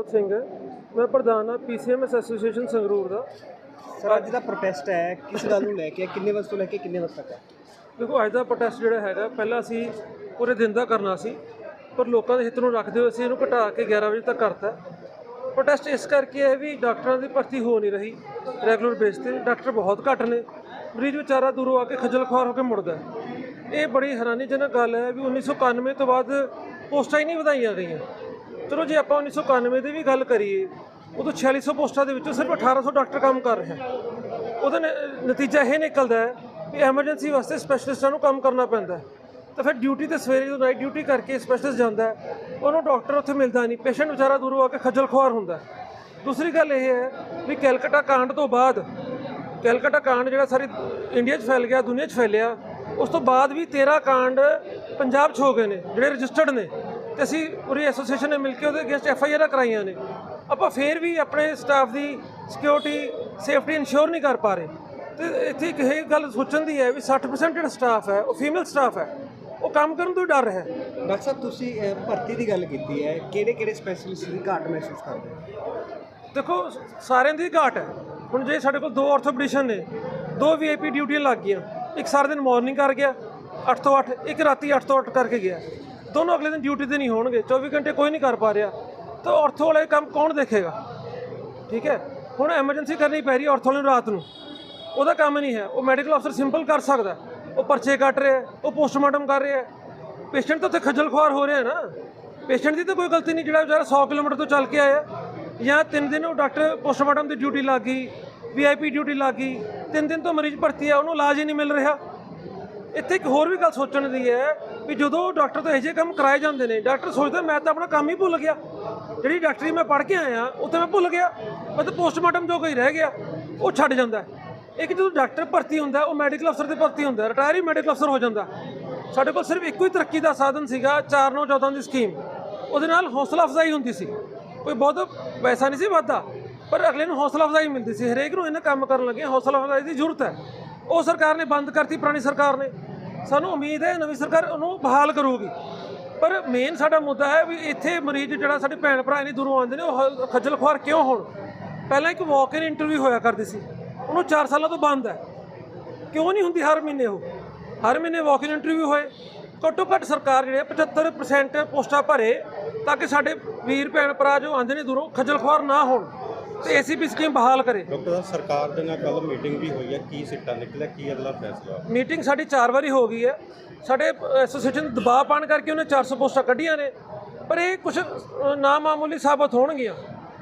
ਜੋਤ ਸਿੰਘ ਮੈਂ ਪ੍ਰਧਾਨ ਹਾਂ ਪੀਸੀਐਮਐਸ ਐਸੋਸੀਏਸ਼ਨ ਸੰਗਰੂਰ ਦਾ। ਸਰ ਅੱਜ ਦਾ ਪ੍ਰੋਟੈਸਟ ਹੈ। ਕਿਸ ਗੱਲ ਨੂੰ ਲੈ ਕੇ? ਕਿੰਨੇ ਵਜੇ ਤੋਂ ਲੈ ਕੇ ਕਿੰਨੇ ਵਜੇ ਤੱਕ ਹੈ? ਦੇਖੋ ਅੱਜ ਦਾ ਪ੍ਰੋਟੈਸਟ ਜਿਹੜਾ ਹੈਗਾ ਪਹਿਲਾਂ ਅਸੀਂ ਪੂਰੇ ਦਿਨ ਦਾ ਕਰਨਾ ਸੀ ਪਰ ਲੋਕਾਂ ਦੇ ਹਿੱਤ ਨੂੰ ਰੱਖਦੇ ਹੋਏ ਅਸੀਂ ਇਹਨੂੰ ਘਟਾ ਕੇ 11 ਵਜੇ ਤੱਕ ਕਰਤਾ ਪ੍ਰੋਟੈਸਟ ਇਸ ਕਰਕੇ ਹੈ ਵੀ ਡਾਕਟਰਾਂ ਦੀ ਭਰਤੀ ਹੋ ਨਹੀਂ ਰਹੀ ਰੈਗੂਲਰ ਬੇਸ ਤੇ। ਡਾਕਟਰ ਬਹੁਤ ਘੱਟ ਨੇ। ਮਰੀਜ਼ ਵਿਚਾਰਾ ਦੂਰੋਂ ਆ ਕੇ ਖੱਜਲ ਖੁਆਰ ਹੋ ਕੇ ਮੁੜਦਾ ਹੈ। ਇਹ ਬੜੀ ਹੈਰਾਨੀਜਨਕ ਗੱਲ ਹੈ ਵੀ 1991 ਤੋਂ ਬਾਅਦ ਪੋਸਟਾਂ ਹੀ ਨਹੀਂ ਵਧਾਈਆਂ ਗਈਆਂ। ਚਲੋ ਜੇ ਆਪਾਂ 1991 ਦੀ ਵੀ ਗੱਲ ਕਰੀਏ, ਉਦੋਂ 4600 ਪੋਸਟਾਂ ਦੇ ਵਿੱਚੋਂ ਸਿਰਫ 1800 ਡਾਕਟਰ ਕੰਮ ਕਰ ਰਹੇ ਹਨ। ਉਹਦਾ ਨ- ਨਤੀਜਾ ਇਹ ਨਿਕਲਦਾ ਹੈ ਕਿ ਐਮਰਜੈਂਸੀ ਵਾਸਤੇ ਸਪੈਸ਼ਲਿਸਟਾਂ ਨੂੰ ਕੰਮ ਕਰਨਾ ਪੈਂਦਾ ਹੈ। ਤਾਂ ਫਿਰ ਡਿਊਟੀ ਤੇ ਸਵੇਰੇ ਤੋਂ ਨਾਈਟ ਡਿਊਟੀ ਕਰਕੇ ਸਪੈਸ਼ਲਿਸਟ ਜਾਂਦਾ ਹੈ, ਉਹਨੂੰ ਡਾਕਟਰ ਉੱਥੇ ਮਿਲਦਾ ਨਹੀਂ, ਪੇਸ਼ੈਂਟ ਵਿਚਾਰਾ ਦੂਰੋਂ ਆ ਕੇ ਖੱਜਲ ਖੁਆਰ ਹੁੰਦਾ ਦੂਸਰੀ ਗੱਲ ਇਹ ਹੈ ਵੀ ਕੈਲਕਟਾ ਕਾਂਡ ਤੋਂ ਬਾਅਦ, ਕੈਲਕਟਾ ਕਾਂਡ ਜਿਹੜਾ ਸਾਰੀ ਇੰਡੀਆ 'ਚ ਫੈਲ ਗਿਆ, ਦੁਨੀਆ 'ਚ ਫੈਲਿਆ, ਉਸ ਤੋਂ ਬਾਅਦ ਵੀ 13 ਕਾਂਡ ਪੰਜਾਬ 'ਚ ਹੋ ਗਏ ਨੇ, ਜਿਹੜੇ ਰਜਿਸਟਰਡ ਨੇ। ਤੇ ਅਸੀਂ ਪੂਰੀ ਐਸੋਸੀਏਸ਼ਨ ਨੇ ਮਿਲ ਕੇ ਉਹਦੇ ਅਗੇਂਸਟ ਐਫ ਆਈ ਆਰ ਕਰਾਈਆਂ ਨੇ। ਆਪਾਂ ਫੇਰ ਵੀ ਆਪਣੇ ਸਟਾਫ ਦੀ ਸਿਕਿਉਰਿਟੀ ਸੇਫਟੀ ਇਨਸ਼ੋਰ ਨਹੀਂ ਕਰ ਪਾ ਰਹੇ। ਤੇ ਇੱਥੇ ਇੱਕ ਇਹ ਗੱਲ ਸੋਚਣ ਦੀ ਹੈ ਵੀ 60% ਜਿਹੜਾ ਸਟਾਫ ਹੈ ਉਹ ਫੀਮੇਲ ਸਟਾਫ ਹੈ ਉਹ ਕੰਮ ਕਰਨ ਤੋਂ ਡਰ ਰਿਹਾ ਹੈ। ਡਾਕਟਰ ਸਾਹਿਬ ਤੁਸੀਂ ਭਰਤੀ ਦੀ ਗੱਲ ਕੀਤੀ ਹੈ। ਕਿਹੜੇ ਕਿਹੜੇ ਸਪੈਸ਼ਲਿਸਟ ਦੀ ਘਾਟ ਮਹਿਸੂਸ ਕਰਦੇ ਹੋ? ਦੇਖੋ ਸਾਰਿਆਂ ਦੀ ਘਾਟ ਹੈ। ਹੁਣ ਜੇ ਸਾਡੇ ਕੋਲ ਦੋ ਆਰਥੋਪੈਡਿਸ਼ਨ ਨੇ ਦੋ ਵੀਆਈਪੀ ਡਿਊਟੀਆਂ ਲੱਗ ਗਈਆਂ ਇੱਕ ਸਾਰਾ ਦਿਨ ਮਾਰਨਿੰਗ ਕਰ ਗਿਆ 8 ਤੋਂ 8 ਇੱਕ ਰਾਤੀ 8 ਤੋਂ 8 ਕਰਕੇ ਗਿਆ। ਦੋਨੋਂ ਅਗਲੇ ਦਿਨ ਡਿਊਟੀ ਤੇ ਨਹੀਂ ਹੋਣਗੇ 24 ਘੰਟੇ ਕੋਈ ਨਹੀਂ ਕਰ ਪਾ ਰਿਹਾ। ਤਾਂ ਔਰਥੋ ਵਾਲੇ ਕੰਮ ਕੌਣ ਦੇਖੇਗਾ? ਠੀਕ ਹੈ? ਹੁਣ ਐਮਰਜੈਂਸੀ ਕਰਨੀ ਪੈ ਰਹੀ ਹੈ ਆਰਥੋ ਨੂੰ ਰਾਤ ਨੂੰ। ਉਹਦਾ ਕੰਮ ਨਹੀਂ ਹੈ। ਉਹ ਮੈਡੀਕਲ ਅਫਸਰ ਸਿੰਪਲ ਕਰ ਸਕਦਾ ਉਹ ਪਰਚੇ ਕੱਟ ਰਿਹਾ ਉਹ ਪੋਸਟਮਾਰਟਮ ਕਰ ਰਿਹਾ ਪੇਸ਼ੈਂਟ ਤਾਂ ਉੱਥੇ ਖੱਜਲ ਖੁਆਰ ਹੋ ਰਿਹਾ ਨਾ। ਪੇਸ਼ੈਂਟ ਦੀ ਤਾਂ ਕੋਈ ਗਲਤੀ ਨਹੀਂ, ਜਿਹੜਾ ਵਿਚਾਰਾ 100 ਕਿਲੋਮੀਟਰ ਤੋਂ ਚੱਲ ਕੇ ਆਇਆ ਜਾਂ ਤਿੰਨ ਦਿਨ ਉਹ ਡਾਕਟਰ ਪੋਸਟਮਾਰਟਮ ਦੀ ਡਿਊਟੀ ਲੱਗ ਗਈ ਵੀਆਈਪੀ ਡਿਊਟੀ ਲੱਗ ਗਈ, ਤਿੰਨ ਦਿਨ ਤੋਂ ਮਰੀਜ਼ ਭਰਤੀ ਆ ਉਹਨੂੰ ਇਲਾਜ ਹੀ ਨਹੀਂ ਮਿਲ ਰਿਹਾ। ਇੱਥੇ ਇੱਕ ਹੋਰ ਵੀ ਗੱਲ ਸੋਚਣ ਦੀ ਹੈ ਵੀ ਜਦੋਂ ਡਾਕਟਰ ਤੋਂ ਇਹੋ ਜਿਹੇ ਕੰਮ ਕਰਾਏ ਜਾਂਦੇ ਨੇ, ਡਾਕਟਰ ਸੋਚਦਾ ਮੈਂ ਤਾਂ ਆਪਣਾ ਕੰਮ ਹੀ ਭੁੱਲ ਗਿਆ। ਜਿਹੜੀ ਡਾਕਟਰੀ ਮੈਂ ਪੜ੍ਹ ਕੇ ਆਇਆ, ਉੱਥੇ ਮੈਂ ਭੁੱਲ ਗਿਆ। ਮਤਲਬ ਪੋਸਟਮਾਰਟਮ ਜੋ ਕੋਈ ਰਹਿ ਗਿਆ, ਉਹ ਛੱਡ ਜਾਂਦਾ ਇੱਕ ਜਦੋਂ ਡਾਕਟਰ ਭਰਤੀ ਹੁੰਦਾ, ਉਹ ਮੈਡੀਕਲ ਅਫਸਰ ਤੇ ਭਰਤੀ ਹੁੰਦਾ ਰਿਟਾਇਰ ਹੀ ਮੈਡੀਕਲ ਅਫਸਰ ਹੋ ਜਾਂਦਾ। ਸਾਡੇ ਕੋਲ ਸਿਰਫ ਇੱਕੋ ਹੀ ਤਰੱਕੀ ਦਾ ਸਾਧਨ ਸੀਗਾ 4914 ਦੀ ਸਕੀਮ ਉਹਦੇ ਨਾਲ ਹੌਸਲਾ ਅਫਜ਼ਾਈ ਹੁੰਦੀ ਸੀ। ਕੋਈ ਬਹੁਤ ਪੈਸਾ ਨਹੀਂ ਸੀ ਵੱਧਦਾ, ਪਰ ਅਗਲੇ ਨੂੰ ਹੌਸਲਾ ਅਫਜ਼ਾਈ ਮਿਲਦੀ ਸੀ। ਹਰੇਕ ਨੂੰ ਇਹਨਾਂ ਕੰਮ ਕਰਨ ਲੱਗੇ ਹੌਸਲਾ ਅਫਜ਼ਾਈ ਦੀ ਜ਼ਰੂਰਤ ਹੈ। ਉਹ ਸਰਕਾਰ ਨੇ ਬੰਦ ਕਰਤੀ, ਪੁਰਾਣੀ ਸਰਕਾਰ ਨੇ। ਸਾਨੂੰ ਉਮੀਦ ਹੈ ਨਵੀਂ ਸਰਕਾਰ ਉਹਨੂੰ ਬਹਾਲ ਕਰੂਗੀ। ਪਰ ਮੇਨ ਸਾਡਾ ਮੁੱਦਾ ਹੈ ਵੀ ਇੱਥੇ ਮਰੀਜ਼ ਜਿਹੜਾ ਸਾਡੇ ਭੈਣ ਭਰਾ ਇੰਨੀ ਦੂਰੋਂ ਆਉਂਦੇ ਨੇ, ਉਹ ਹ- ਖੱਜਲ ਖੁਆਰ ਕਿਉਂ ਹੋਣ? ਪਹਿਲਾਂ ਇੱਕ ਵਾਕ ਇਨ ਇੰਟਰਵਿਊ ਹੋਇਆ ਕਰਦੀ ਸੀ। ਉਹਨੂੰ 4 ਸਾਲਾਂ ਤੋਂ ਬੰਦ ਹੈ। ਕਿਉਂ ਨਹੀਂ ਹੁੰਦੀ ਹਰ ਮਹੀਨੇ ਉਹ? ਹਰ ਮਹੀਨੇ ਵਾਕ ਇਨ ਇੰਟਰਵਿਊ ਹੋਏ। ਘੱਟੋ ਘੱਟ ਸਰਕਾਰ ਜਿਹੜੇ 75% ਪੋਸਟਾਂ ਭਰੇ ਤਾਂ ਕਿ ਸਾਡੇ ਵੀਰ ਭੈਣ ਭਰਾ ਜੋ ਆਉਂਦੇ ਨੇ ਦੂਰੋਂ ਖੱਜਲ ਖੁਆਰ ਨਾ ਹੋਣ। ਤੇ ਏਸੀਪੀ ਸਕੀਮ ਬਹਾਲ ਕਰੇ। ਡਾਕਟਰ ਸਾਹਿਬ ਸਰਕਾਰ ਦੇ ਨਾਲ ਕੱਲ ਮੀਟਿੰਗ ਵੀ ਹੋਈ ਹੈ। ਕੀ ਸਿੱਟਾ ਨਿਕਲਿਆ? ਕੀ ਅਗਲਾ ਫੈਸਲਾ ਮੀਟਿੰਗ ਸਾਡੀ 4 ਵਾਰੀ ਹੋ ਗਈ ਹੈ। ਸਾਡੇ ਐਸੋਸੀਏਸ਼ਨ ਦਬਾਅ ਪਾਣ ਕਰਕੇ ਉਹਨੇ 400 ਪੋਸਟਾਂ ਕੱਢੀਆਂ ਨੇ। ਪਰ ਇਹ ਕੁਝ ਨਾ ਮਾਮੂਲੀ ਸਾਬਤ ਹੋਣਗੀਆਂ।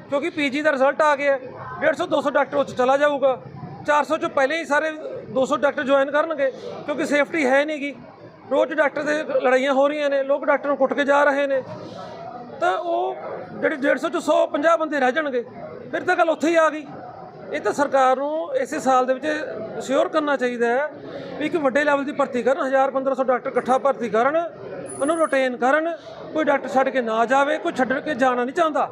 ਕਿਉਂਕਿ ਪੀਜੀ ਦਾ ਰਿਜ਼ਲਟ ਆ ਗਿਆ। ਹੈ। 150 200 ਡਾਕਟਰ ਉਹ 'ਚ ਚਲਾ ਜਾਊਗਾ। 400 ਚੋਂ ਪਹਿਲੇ ਹੀ ਸਾਰੇ 200 ਡਾਕਟਰ ਜੁਆਇਨ ਕਰਨਗੇ। ਕਿਉਂਕਿ ਸੇਫਟੀ ਹੈ ਨਹੀਂਗੀ ਰੋਜ਼ ਡਾਕਟਰ ਦੇ ਲੜਾਈਆਂ ਹੋ ਰਹੀਆਂ ਨੇ। ਲੋਕ ਡਾਕਟਰ ਨੂੰ ਕੁੱਟ ਕੇ ਜਾ ਰਹੇ ਨੇ। ਤਾਂ ਉਹ ਜਿਹੜੇ 150 ਚੋਂ 150 ਬੰਦੇ ਰਹਿ ਜਾਣਗੇ। ਫਿਰ ਤਾਂ ਗੱਲ ਉੱਥੇ ਹੀ ਆ ਗਈ। ਇਹ ਤਾਂ ਸਰਕਾਰ ਨੂੰ ਇਸੇ ਸਾਲ ਦੇ ਵਿੱਚ ਸ਼ੋਰ ਕਰਨਾ ਚਾਹੀਦਾ ਹੈ ਵੀ ਇੱਕ ਵੱਡੇ ਲੈਵਲ ਦੀ ਭਰਤੀ ਕਰਨ 1000 1500 ਡਾਕਟਰ ਇਕੱਠਾ ਭਰਤੀ ਕਰਨ, ਉਹਨੂੰ ਰੋਟੇਨ ਕਰਨ, ਕੋਈ ਡਾਕਟਰ ਛੱਡ ਕੇ ਨਾ ਜਾਵੇ, ਕੋਈ ਛੱਡ ਕੇ ਜਾਣਾ ਨਹੀਂ ਚਾਹੁੰਦਾ।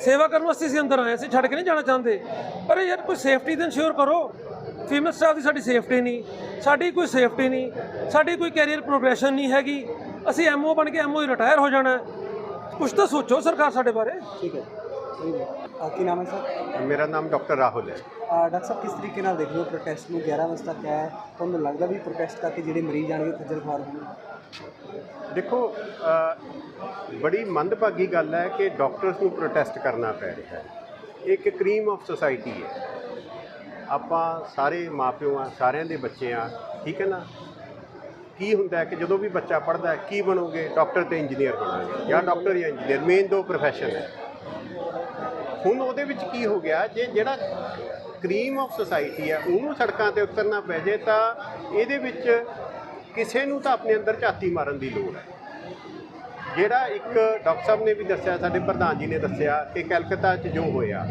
ਸੇਵਾ ਕਰਨ ਵਾਸਤੇ ਅਸੀਂ ਅੰਦਰ ਆਏ ਅਸੀਂ ਛੱਡ ਕੇ ਨਹੀਂ ਜਾਣਾ ਚਾਹੁੰਦੇ। ਪਰ ਯਾਰ ਕੋਈ ਸੇਫਟੀ ਦਾ ਇਨਸ਼ੋਰ ਕਰੋ। ਫੀਮੇਲ ਸਟਾਫ ਦੀ ਸਾਡੀ ਸੇਫਟੀ ਨਹੀਂ, ਸਾਡੀ ਕੋਈ ਸੇਫਟੀ ਨਹੀਂ, ਸਾਡੀ ਕੋਈ ਕੈਰੀਅਰ ਪ੍ਰੋਗਰੈਸ਼ਨ ਨਹੀਂ ਹੈਗੀ। ਅਸੀਂ ਐਮਓ ਬਣ ਕੇ ਐਮਓ ਹੀ ਰਿਟਾਇਰ ਹੋ ਜਾਣਾ ਕੁਝ ਤਾਂ ਸੋਚੋ ਸਰਕਾਰ ਸਾਡੇ ਬਾਰੇ। ਠੀਕ ਹੈ ਅਹ, ਕੀ ਨਾਮ ਹੈ ਸਰ? ਮੇਰਾ ਨਾਮ ਡਾਕਟਰ ਰਾਹੁਲ ਹੈ। ਡਾਕਟਰ ਸਾਹਿਬ ਕਿਸ ਤਰੀਕੇ ਨਾਲ ਦੇਖਦੇ ਹੋ ਪ੍ਰੋਟੈਸਟ ਨੂੰ? 11 ਵਜੇ ਤੱਕ ਹੈ। ਤੁਹਾਨੂੰ ਲੱਗਦਾ ਵੀ ਪ੍ਰੋਟੈਸਟ ਕਰਕੇ ਜਿਹੜੇ ਮਰੀਜ਼ ਆਣਗੇ ਖੱਜਲ ਖੁਆਰ ਹੋਣਗੇ? ਦੇਖੋ ਅ, ਬੜੀ ਮੰਦਭਾਗੀ ਗੱਲ ਹੈ ਕਿ ਡਾਕਟਰਸ ਨੂੰ ਪ੍ਰੋਟੈਸਟ ਕਰਨਾ ਪੈ ਰਿਹਾ ਹੈ। ਇਹ ਇੱਕ ਕਰੀਮ ਆਫ ਸੋਸਾਇਟੀ ਹੈ। ਆਪਾਂ ਸਾਰੇ ਮਾਪਿਓ ਆ ਸਾਰਿਆਂ ਦੇ ਬੱਚੇ ਆ ਠੀਕ ਹੈ ਨਾ? ਕੀ ਹੁੰਦਾ ਹੈ ਕਿ ਜਦੋਂ ਵੀ ਬੱਚਾ ਪੜ੍ਹਦਾ ਹੈ ਕੀ ਬਣੋਗੇ? ਡਾਕਟਰ ਤੇ ਇੰਜੀਨੀਅਰ ਬਣੋਗੇ ਜਾਂ ਡਾਕਟਰ ਜਾਂ ਇੰਜੀਨੀਅਰ ਮੇਨ ਦੋ ਪ੍ਰੋਫੈਸ਼ਨ ਹੈ। ਹੁਣ ਉਹਦੇ ਵਿੱਚ ਕੀ ਹੋ ਗਿਆ? ਜੇ ਜਿਹੜਾ ਕਰੀਮ ਆਫ ਸੋਸਾਇਟੀ ਹੈ ਉਹਨੂੰ ਸੜਕਾਂ ਤੇ ਉਤਰਨਾ ਪੈ ਜੇ ਤਾਂ ਇਹਦੇ ਵਿੱਚ ਕਿਸੇ ਨੂੰ ਤਾਂ ਆਪਣੇ ਅੰਦਰ ਝਾਤੀ ਮਾਰਨ ਦੀ ਲੋੜ ਹੈ। ਜਿਹੜਾ ਇੱਕ ਡਾਕਟਰ ਸਾਹਿਬ ਨੇ ਵੀ ਦੱਸਿਆ, ਸਾਡੇ ਪ੍ਰਧਾਨ ਜੀ ਨੇ ਦੱਸਿਆ ਕਿ ਕਲਕੱਤਾ 'ਚ ਜੋ ਹੋਇਆ,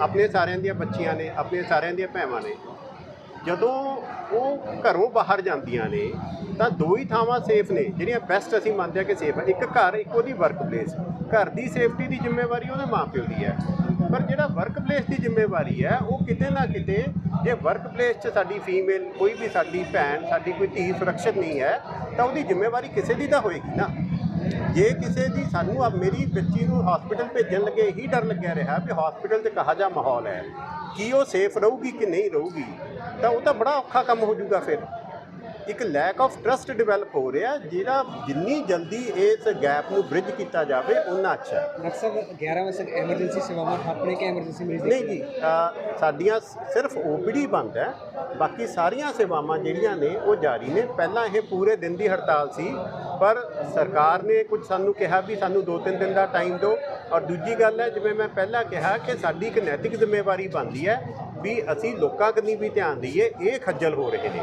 ਆਪਣੇ ਸਾਰਿਆਂ ਦੀਆਂ ਬੱਚੀਆਂ ਨੇ, ਆਪਣੇ ਸਾਰਿਆਂ ਦੀਆਂ ਭੈਵਾਂ ਨੇ ਜਦੋਂ ਉਹ ਘਰੋਂ ਬਾਹਰ ਜਾਂਦੀਆਂ ਨੇ, ਤਾਂ ਦੋ ਹੀ ਥਾਵਾਂ ਸੇਫ ਨੇ। ਜਿਹੜੀਆਂ ਬੈਸਟ ਅਸੀਂ ਮੰਨਦੇ ਹਾਂ ਕਿ ਸੇਫ ਹੈ ਇੱਕ ਘਰ, ਇੱਕ ਉਹਦੀ ਵਰਕ ਪਲੇਸ ਘਰ ਦੀ ਸੇਫਟੀ ਦੀ ਜ਼ਿੰਮੇਵਾਰੀ ਉਹਦੇ ਮਾਪਿਓ ਦੀ ਹੈ। ਪਰ ਜਿਹੜਾ ਵਰਕ ਪਲੇਸ ਦੀ ਜ਼ਿੰਮੇਵਾਰੀ ਹੈ, ਉਹ ਕਿਤੇ ਨਾ ਕਿਤੇ ਜੇ ਵਰਕ ਪਲੇਸ 'ਚ ਸਾਡੀ ਫੀਮੇਲ ਕੋਈ ਵੀ ਸਾਡੀ ਭੈਣ, ਸਾਡੀ ਕੋਈ ਧੀ ਸੁਰੱਖਿਅਤ ਨਹੀਂ ਹੈ, ਤਾਂ ਉਹਦੀ ਜ਼ਿੰਮੇਵਾਰੀ ਕਿਸੇ ਦੀ ਤਾਂ ਹੋਏਗੀ ਨਾ। ਜੇ ਕਿਸੇ ਦੀ ਸਾਨੂੰ ਆ ਮੇਰੀ ਬੱਚੀ ਨੂੰ ਹਸਪੀਟਲ ਭੇਜਣ ਲੱਗੇ ਹੀ ਡਰ ਲੱਗਿਆ ਰਿਹਾ ਵੀ ਹਸਪੀਟਲ 'ਚ ਕਹਾ ਜਾ ਮਾਹੌਲ ਹੈ। ਕੀ ਉਹ ਸੇਫ ਰਹੂਗੀ ਕਿ ਨਹੀਂ ਰਹੂਗੀ? ਤਾਂ ਉਹ ਤਾਂ ਬੜਾ ਔਖਾ ਕੰਮ ਹੋ ਜਾਊਗਾ ਫਿਰ। ਇੱਕ ਲੈਕ ਆਫ ਟਰਸਟ ਡਿਵੈਲਪ ਹੋ ਰਿਹਾ ਜਿਹੜਾ ਜਿੰਨੀ ਜਲਦੀ ਇਸ ਗੈਪ ਨੂੰ ਬ੍ਰਿਜ ਕੀਤਾ ਜਾਵੇ ਉਨਾ ਅੱਛਾ ਹੈ। ਡਾਕਟਰ ਸਾਹਿਬ 11 ਵਜੇ ਤੱਕ ਐਮਰਜੈਂਸੀ ਸੇਵਾਵਾਂ ਠੱਪਣੇ ਕਿ ਐਮਰਜੈਂਸੀ ਮਰੀਜ਼ ਨਹੀਂ ਜੀ ਸਾਡੀਆਂ ਸਿਰਫ ਓਪੀਡੀ ਬੰਦ ਹੈ ਬਾਕੀ ਸਾਰੀਆਂ ਸੇਵਾਵਾਂ ਜਿਹੜੀਆਂ ਨੇ ਉਹ ਜਾਰੀ ਨੇ। ਪਹਿਲਾਂ ਇਹ ਪੂਰੇ ਦਿਨ ਦੀ ਹੜਤਾਲ ਸੀ ਪਰ ਸਰਕਾਰ ਨੇ ਕੁਝ ਸਾਨੂੰ ਕਿਹਾ ਵੀ ਸਾਨੂੰ 2-3 ਦਿਨ ਦਾ ਟਾਈਮ ਦਿਓ। ਔਰ ਦੂਜੀ ਗੱਲ ਹੈ ਜਿਵੇਂ ਮੈਂ ਪਹਿਲਾਂ ਕਿਹਾ ਕਿ ਸਾਡੀ ਇੱਕ ਨੈਤਿਕ ਜ਼ਿੰਮੇਵਾਰੀ ਬਣਦੀ ਹੈ ਵੀ ਅਸੀਂ ਲੋਕਾਂ ਕੰਨੀ ਵੀ ਧਿਆਨ ਦਈਏ ਇਹ ਖੱਜਲ ਹੋ ਰਹੇ ਨੇ।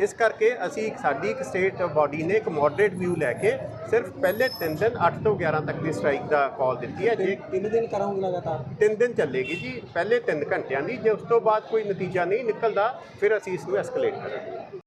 ਇਸ ਕਰਕੇ ਅਸੀਂ ਸਾਡੀ ਇੱਕ ਸਟੇਟ ਬਾਡੀ ਨੇ ਇੱਕ ਮੋਡਰੇਟ ਵਿਊ ਲੈ ਕੇ ਸਿਰਫ ਪਹਿਲੇ 3 ਦਿਨ 8 ਤੋਂ 11 ਤੱਕ ਦੀ ਸਟ੍ਰਾਈਕ ਦਾ ਕਾਲ ਦਿੱਤੀ ਹੈ। ਜੇ ਤਿੰਨ ਦਿਨ ਕਰਾਂਗੇ ਲਗਾਤਾਰ? ਤਿੰਨ ਦਿਨ ਚੱਲੇਗੀ ਜੀ ਪਹਿਲੇ 3 ਘੰਟਿਆਂ ਦੀ। ਜੇ ਉਸ ਤੋਂ ਬਾਅਦ ਕੋਈ ਨਤੀਜਾ ਨਹੀਂ ਨਿਕਲਦਾ ਫਿਰ ਅਸੀਂ ਇਸ ਨੂੰ ਐਸਕੇਲੇਟ ਕਰਾਂਗੇ।